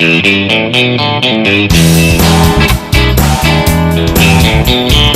Thank you.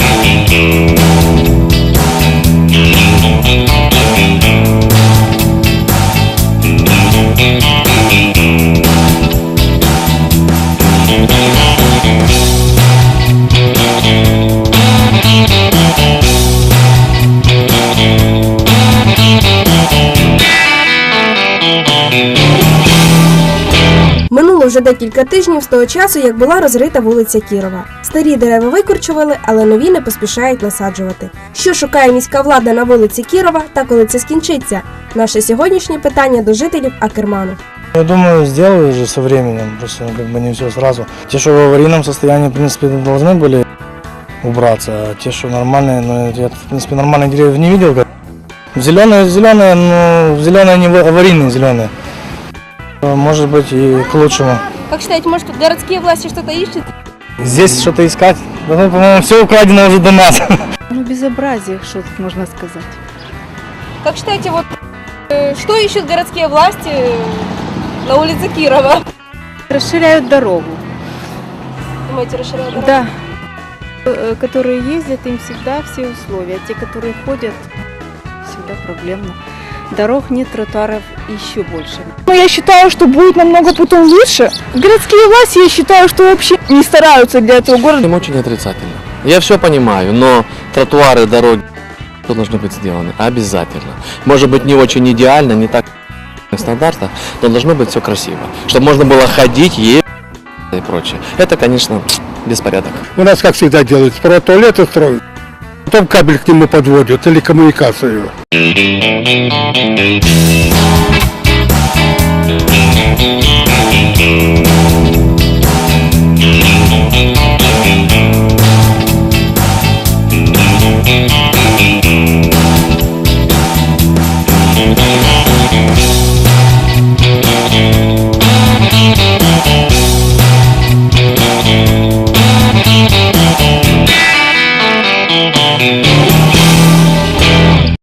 Минуло вже декілька тижнів з того часу, як була розрита вулиця Кірова. Старі дерева викорчували, але нові не поспішають насаджувати. Що шукає міська влада на вулиці Кірова та коли це скінчиться? Наше сьогоднішнє питання до жителів Акерману. Я думаю, сделаю уже со временем, просто ну, как бы не все сразу. Те, что в аварийном состоянии, в принципе, должны были убраться, а те, что нормальные, ну, я, в принципе, нормальных деревьев не видел. Как... Зеленые, зеленые, но зеленые не в- аварийные зеленые. Э, Может быть и к лучшему. Как считаете, может тут городские власти что-то ищут? Здесь что-то искать, да, ну, по-моему, все украдено уже до нас. Ну, безобразие, что тут можно сказать. Как считаете, вот э, что ищут городские власти на улице Кирова? Расширяют дорогу. Думаете, расширяют дорогу? Да. Э, Которые ездят, им всегда все условия. Те, которые ходят, всегда проблемно. Дорог нет, тротуаров еще больше. Но я считаю, что будет намного потом лучше. Городские власти, я считаю, что вообще не стараются для этого города. Им очень отрицательно. Я все понимаю, но тротуары, дороги должны быть сделаны обязательно. Может быть не очень идеально, не так в стандартах, но должно быть все красиво. Чтобы можно было ходить, ездить и прочее. Это, конечно, беспорядок. У нас, как всегда, делают, сперва туалеты строят, Потом кабель к нему подводят или коммуникацию. Thank you.